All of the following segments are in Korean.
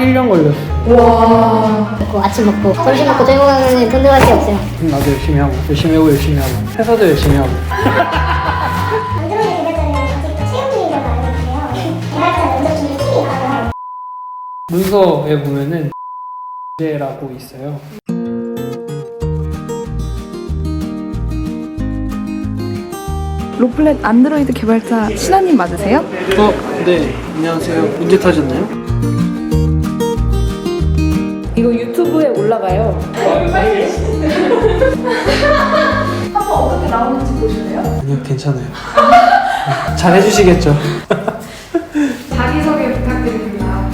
딱 1년 걸렸어. 먹고 아침 먹고 점심 먹고 저녁 먹으면 돈 들어갈 게 없어요. 나도 열심히 하고, 열심히 하고, 열심히 하고. 회사도 열심히 하고. 개발자는 채용. 개발자 면접 팀이 문서에 보면은 문제라고 있어요. 로플렛 안드로이드 개발자 신하님 맞으세요? 어, 네. 안녕하세요. 문제 타셨나요? 한번 어떻게 나오는지 보실래요? 아니요, 괜찮아요. 잘 해주시겠죠? 자기소개 부탁드립니다.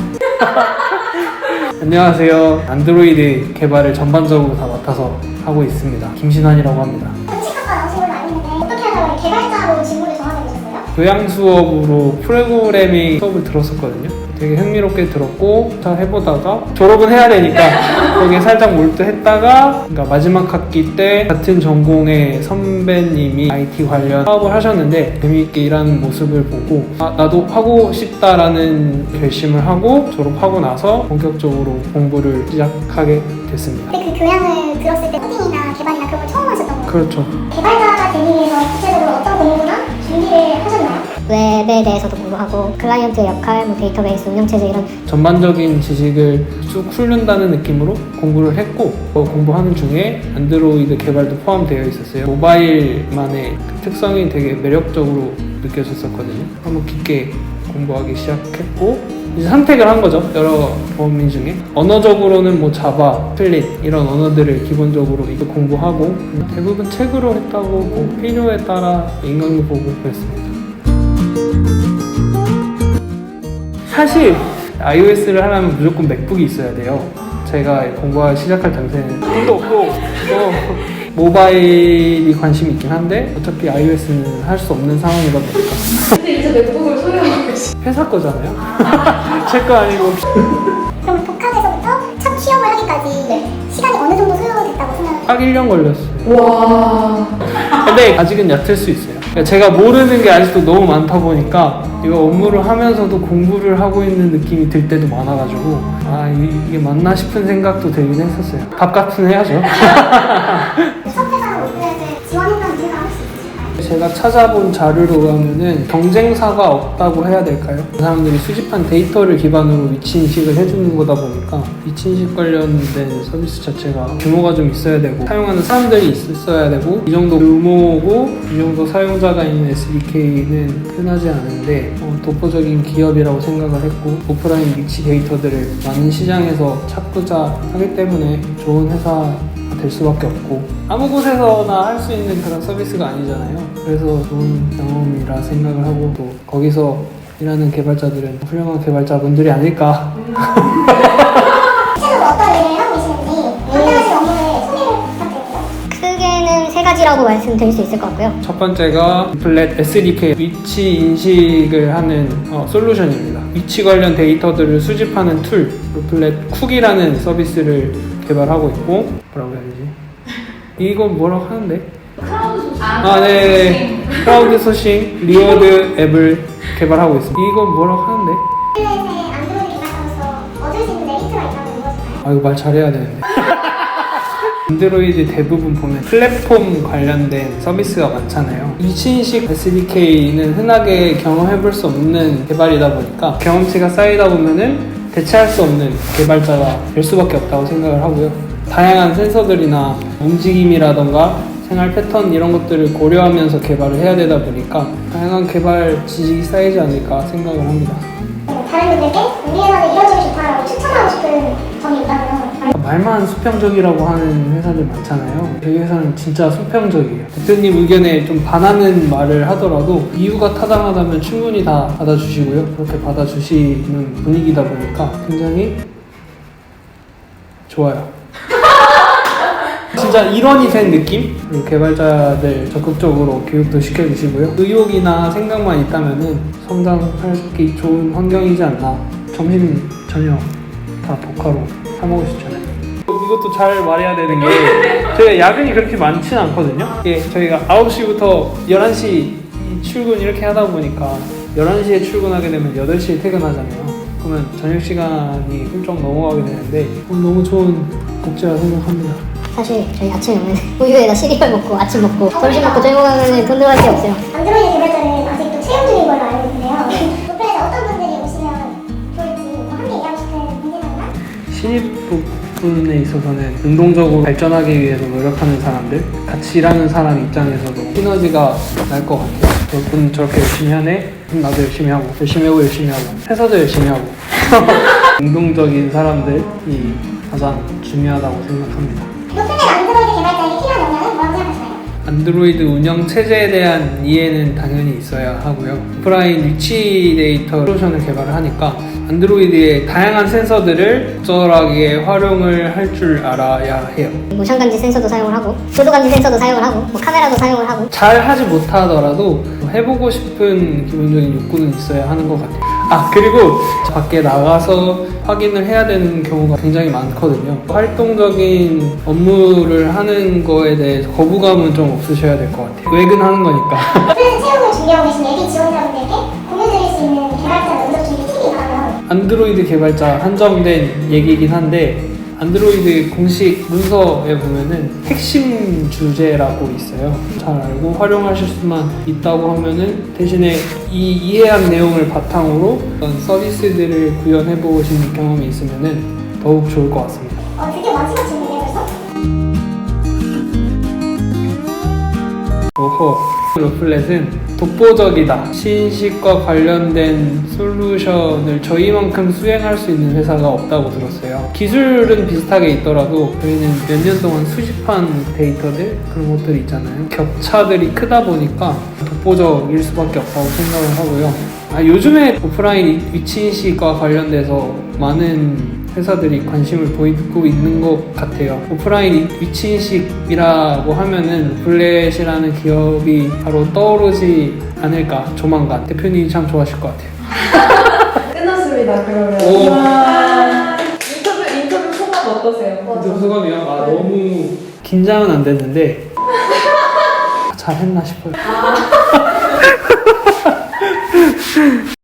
안녕하세요. 안드로이드 개발을 전반적으로 다 맡아서 하고 있습니다. 김신환이라고 합니다. 치과과 나오신 걸로 아는데 어떻게 하다가 개발자로 직무를 정하게 되셨어요? 교양 수업으로 프로그래밍 수업을 들었었거든요. 되게 흥미롭게 들었고 잘 해보다가 졸업은 해야 되니까 거기에 살짝 몰두했다가 그러니까 마지막 학기 때 같은 전공의 선배님이 IT 관련 사업을 하셨는데 재미있게 일하는 모습을 보고 아 나도 하고 싶다라는 결심을 하고 졸업하고 나서 본격적으로 공부를 시작하게 됐습니다. 근데 그 교양을 들었을 때 코딩이나 개발이나 그런 걸 처음 하셨던 거예요? 그렇죠. 개발자가 되기 위해서 구체적으로 어떤 공부나 준비를 하셨나요? 웹에 대해서도 공부하고 클라이언트 역할, 뭐 데이터베이스 운영체제 이런 전반적인 지식을 쭉 훈련다는 느낌으로 공부를 했고 그 공부하는 중에 안드로이드 개발도 포함되어 있었어요. 모바일만의 그 특성이 되게 매력적으로 느껴졌었거든요. 한번 깊게 공부하기 시작했고 이제 선택을 한 거죠. 여러 범위 중에 언어적으로는 뭐 자바, 플릿 이런 언어들을 기본적으로 이거 공부하고 대부분 책으로 했다고 뭐 필요에 따라 인강도 보고 그랬습니다. 사실 iOS를 하려면 무조건 맥북이 있어야 돼요. 제가 공부하기 시작할 당시에는 돈도 없고 또 모바일이 관심이 있긴 한데 어차피 iOS는 할 수 없는 상황이다 보니까 근데 이제 맥북을 소유하고 계시 회사 거잖아요. 제 거 아니고 그럼 독학에서부터 첫 취업을 하기까지 시간이 어느 정도 소요됐다고 생각하세요? 딱 1년 걸렸어요. 와. 근데 아직은 얕을 수 있어요. 그러니까 제가 모르는 게 아직도 너무 많다 보니까 이거 업무를 하면서도 공부를 하고 있는 느낌이 들 때도 많아가지고 아 이- 이게 맞나 싶은 생각도 들긴 했었어요. 밥 값은 해야죠. 제가 찾아본 자료로 가면은 경쟁사가 없다고 해야 될까요? 그 사람들이 수집한 데이터를 기반으로 위치 인식을 해주는 거다 보니까 위치 인식 관련된 서비스 자체가 규모가 좀 있어야 되고 사용하는 사람들이 있어야 되고 이 정도 규모고 이 정도 사용자가 있는 SDK는 흔하지 않은데 어, 독보적인 기업이라고 생각을 했고 오프라인 위치 데이터들을 많은 시장에서 찾고자 하기 때문에 좋은 회사 될 수밖에 없고 아무 곳에서나 할 수 있는 그런 서비스가 아니잖아요. 그래서 좋은 경험이라 생각을 하고 또 거기서 일하는 개발자들은 훌륭한 개발자분들이 아닐까. 실제로 어떤 일을 하고 계시는지 한 가지 업무를 소개를 부탁드립니다. 크게는 세 가지라고 말씀드릴 수 있을 것 같고요. 첫 번째가 플랫 SDK 위치 인식을 하는 어, 솔루션입니다. 위치 관련 데이터들을 수집하는 툴 플랫 쿡이라는 서비스를 개발하고 있고 뭐라고 해야 되지? 이거 뭐라고 하는데? 아, 네. 크라우드 소싱 리워드 앱을 개발하고 있습니다. 이거 뭐라고 하는데? 플랫의 안드로이드 개발자로서 얻을 수 있는 메리트가 있다면 무엇일까요? 아, 이거 말 잘해야 되는데. 안드로이드 대부분 보면 플랫폼 관련된 서비스가 많잖아요. 위치인식 SDK는 흔하게 경험해 볼 수 없는 개발이다 보니까 경험치가 쌓이다 보면은 대체할 수 없는 개발자가 될 수밖에 없다고 생각을 하고요. 다양한 센서들이나 움직임이라던가 생활 패턴 이런 것들을 고려하면서 개발을 해야 되다 보니까 다양한 개발 지식이 쌓이지 않을까 생각을 합니다. 네, 다른 분들께 우리 회사는 이런 점이 좋다라고 추천하고 싶은 점이 있다면 말만 수평적이라고 하는 회사들 많잖아요. 저희 회사는 진짜 수평적이에요. 대표님 의견에 좀 반하는 말을 하더라도 이유가 타당하다면 충분히 다 받아주시고요. 그렇게 받아주시는 분위기다 보니까 굉장히 좋아요. 진짜 일원이 된 느낌? 개발자들 적극적으로 교육도 시켜주시고요. 의욕이나 생각만 있다면은 성장하기 좋은 환경이지 않나. 점심, 저녁 다 독하로 사 있잖아요. 이것도 잘 말해야 되는 게 저희가 야근이 그렇게 많지는 않거든요. 예, 저희가 9시부터 11시 출근 이렇게 하다 보니까 11시에 출근하게 되면 8시에 퇴근하잖아요. 하면 저녁 시간이 훌쩍 넘어가게 되는데 어, 너무 좋은 복지라 생각합니다. 사실 저희 아침에 오면 우유에다 시리얼 먹고 아침 먹고 점심 먹고 저녁 먹으면 돈 들어갈 게 없어요. 안드로이드 개발자는 아직도 채용 중인 걸로 알고 있는데요. 노플에서 어떤 분들이 오시면 좋을지 뭐 함께 얘기하고 싶은 분들이나 신입 부분에 있어서는 운동적으로 발전하기 위해서 노력하는 사람들, 같이 일하는 사람 입장에서도 시너지가 날 것 같아요. 저분 저렇게 열심히 하네? 나도 열심히 하고, 열심히 하고, 열심히 하고, 회사도 열심히 하고. 운동적인 사람들이 가장 중요하다고 생각합니다. 안드로이드 운영 체제에 대한 이해는 당연히 있어야 하고요. 오프라인 위치 데이터 솔루션을 개발을 하니까 안드로이드의 다양한 센서들을 적절하게 활용을 할 줄 알아야 해요. 모션 감지 센서도 사용을 하고 조도 감지 센서도 사용을 하고 뭐 카메라도 사용을 하고 잘 하지 못하더라도 해보고 싶은 기본적인 욕구는 있어야 하는 것 같아요. 아, 그리고 밖에 나가서 확인을 해야 되는 경우가 굉장히 많거든요. 활동적인 업무를 하는 거에 대해서 거부감은 좀 없으셔야 될 것 같아요. 외근하는 거니까. 노플에서 채용을 준비하고 계신 예비 지원자분들께 공유드릴 수 있는 개발자 면접 준비 팁이 있다면 안드로이드 개발자 한정된 얘기이긴 한데 안드로이드 공식 문서에 보면은 핵심 주제라고 있어요. 잘 알고 활용하실 수만 있다고 하면은 대신에 이 이해한 내용을 바탕으로 어떤 서비스들을 구현해 보신 경험이 있으면은 더욱 좋을 것 같습니다. 오호 로플렛은 독보적이다. 신식과 관련된 솔루션을 저희만큼 수행할 수 있는 회사가 없다고 들었어요. 기술은 비슷하게 있더라도 저희는 몇 년 동안 수집한 데이터들 그런 것들이 있잖아요. 격차들이 크다 보니까 독보적일 수밖에 없다고 생각을 하고요. 아, 요즘에 오프라인 위치 인식과 관련돼서 많은 회사들이 관심을 보이고 있는 것 같아요. 오프라인 위치 인식이라고 하면은 블렛이라는 기업이 바로 떠오르지 않을까 조만간 대표님이 참 좋아하실 것 같아요. 끝났습니다. 그러면. 오. 와. 인터뷰 인터뷰 소감 어떠세요? 근데 소감이요? 아 너무 긴장은 안 됐는데 잘했나 싶어요.